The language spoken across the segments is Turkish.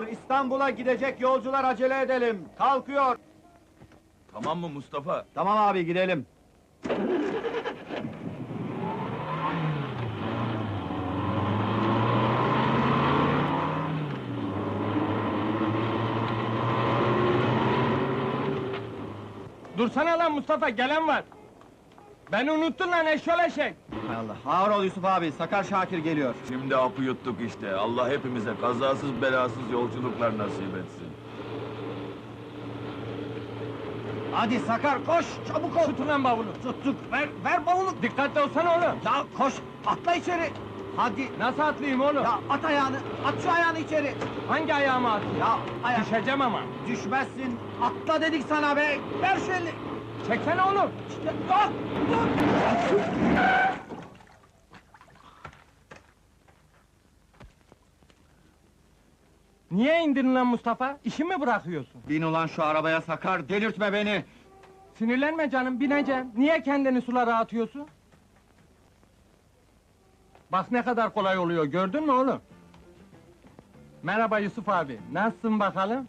kalkıyor. İstanbul'a gidecek yolcular acele edelim. Kalkıyor. Tamam mı Mustafa? Tamam abi gidelim. Dursana lan Mustafa gelen var. Beni unuttun lan eşyol eşek. Hay Allah. Ağır ol Yusuf abi. Sakar Şakir geliyor. Şimdi apı yuttuk işte. Allah hepimize kazasız belasız yolculuklar nasip etsin. Hadi Sakar koş. Çabuk ol. Tutun lan bavulu. Tuttuk. Ver, ver bavulu. Dikkatli olsana oğlum. Ya koş. Atla içeri. Hadi. Nasıl atlayayım oğlum? Ya at ayağını. At şu ayağını içeri. Hangi ayağıma atayım? Ya ayak. Düşeceğim ama. Düşmezsin. Atla dedik sana be. Ver şu elini. Çeksene oğlum. Dur. Niye indirin lan Mustafa? İşi mi bırakıyorsun? Bin ulan şu arabaya Sakar. Delirtme beni. Sinirlenme canım bineceğim. Niye kendini sulara atıyorsun? Bak ne kadar kolay oluyor gördün mü oğlum? Merhaba Yusuf abi. Nasılsın bakalım?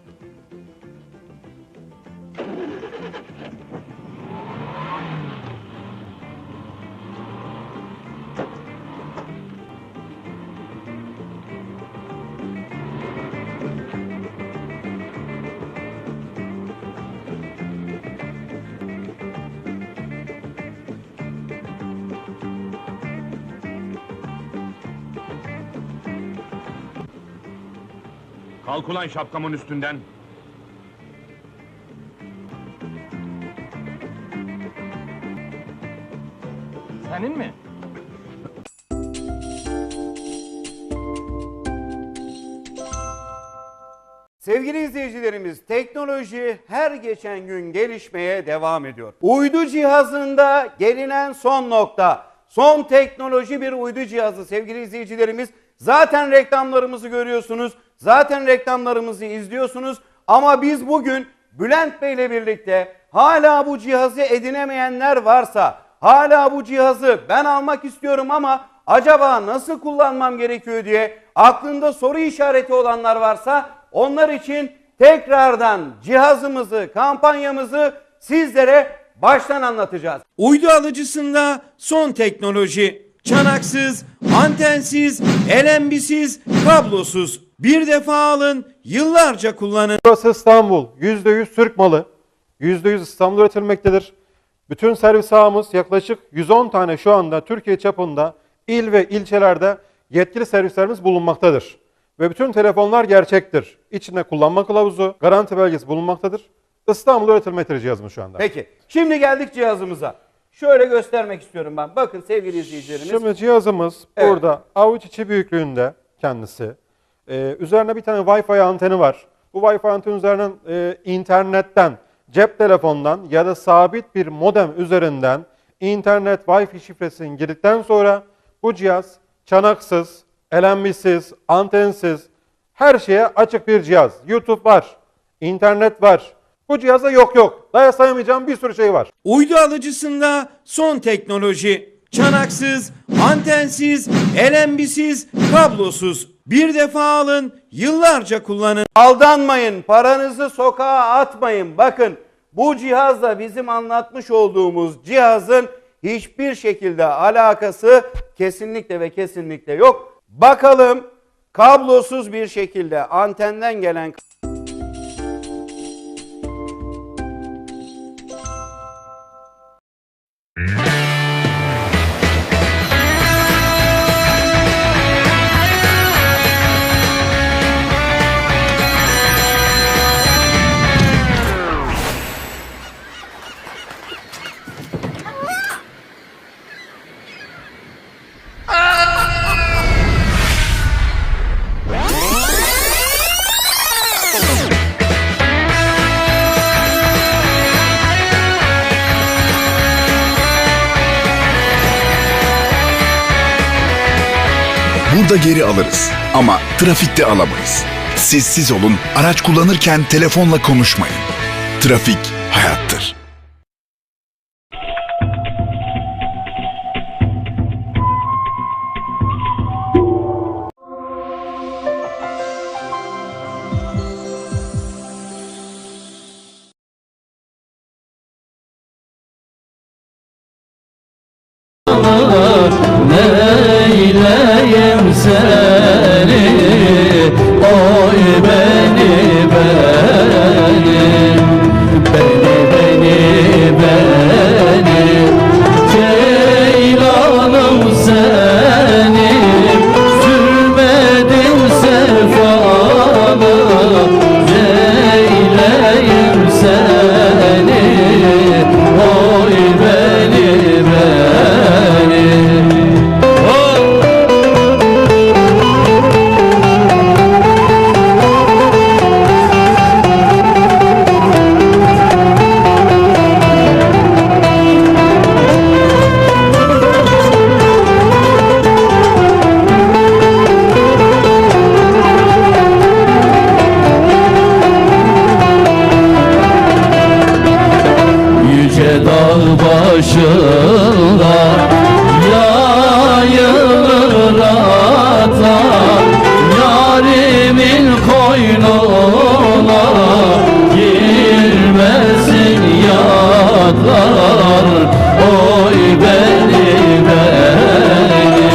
Kalk ulan şapkamın üstünden. Senin mi? Sevgili izleyicilerimiz, teknoloji her geçen gün gelişmeye devam ediyor. Uydu cihazında gelinen son nokta. Son teknoloji bir uydu cihazı sevgili izleyicilerimiz. Zaten reklamlarımızı görüyorsunuz. Zaten reklamlarımızı izliyorsunuz. Ama biz bugün Bülent Bey ile birlikte hala bu cihazı edinemeyenler varsa, hala bu cihazı ben almak istiyorum ama acaba nasıl kullanmam gerekiyor diye aklında soru işareti olanlar varsa onlar için tekrardan cihazımızı, kampanyamızı sizlere baştan anlatacağız. Uydu alıcısında son teknoloji. Çanaksız, antensiz, LNB'siz, kablosuz. Bir defa alın, yıllarca kullanın. Burası İstanbul. %100 Türk malı. %100 İstanbul üretilmektedir. Bütün servis ağımız yaklaşık 110 tane şu anda Türkiye çapında il ve ilçelerde yetkili servislerimiz bulunmaktadır. Ve bütün telefonlar gerçektir. İçinde kullanma kılavuzu, garanti belgesi bulunmaktadır. İstanbul'da üretilmektedir cihazımız şu anda. Peki, şimdi geldik cihazımıza. Şöyle göstermek istiyorum ben. Bakın sevgili izleyicilerimiz. Şimdi cihazımız Evet. burada avuç içi büyüklüğünde kendisi. Ee, üzerine bir tane Wi-Fi anteni var. Bu Wi-Fi anteni üzerinden e, internetten, cep telefonundan ya da sabit bir modem üzerinden internet Wi-Fi şifresini girdikten sonra bu cihaz çanaksız, LNB'siz, antensiz, her şeye açık bir cihaz. YouTube var, internet var. Bu cihazda yok yok. Daha sayamayacağım bir sürü şey var. Uydu alıcısında son teknoloji. Çanaksız, antensiz, LNB'siz, kablosuz. Bir defa alın, yıllarca kullanın. Aldanmayın, paranızı sokağa atmayın. Bakın bu cihazla bizim anlatmış olduğumuz cihazın hiçbir şekilde alakası kesinlikle ve kesinlikle yok. Bakalım kablosuz bir şekilde antenden gelen Burada geri alırız ama trafikte alamayız. Sessiz olun, araç kullanırken telefonla konuşmayın. Trafik hayattır. Yatlar Oy beni beni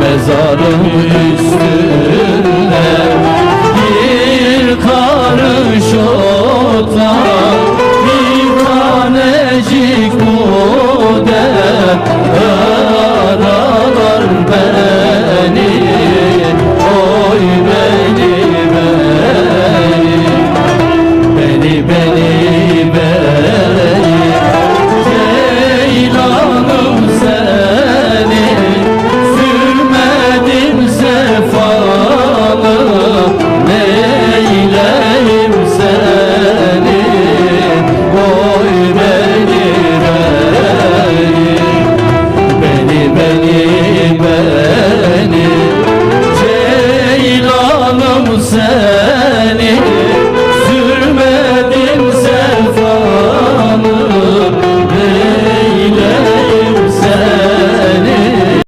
mezarım üstüne bir karış otar bir tanecik bu der aralar ben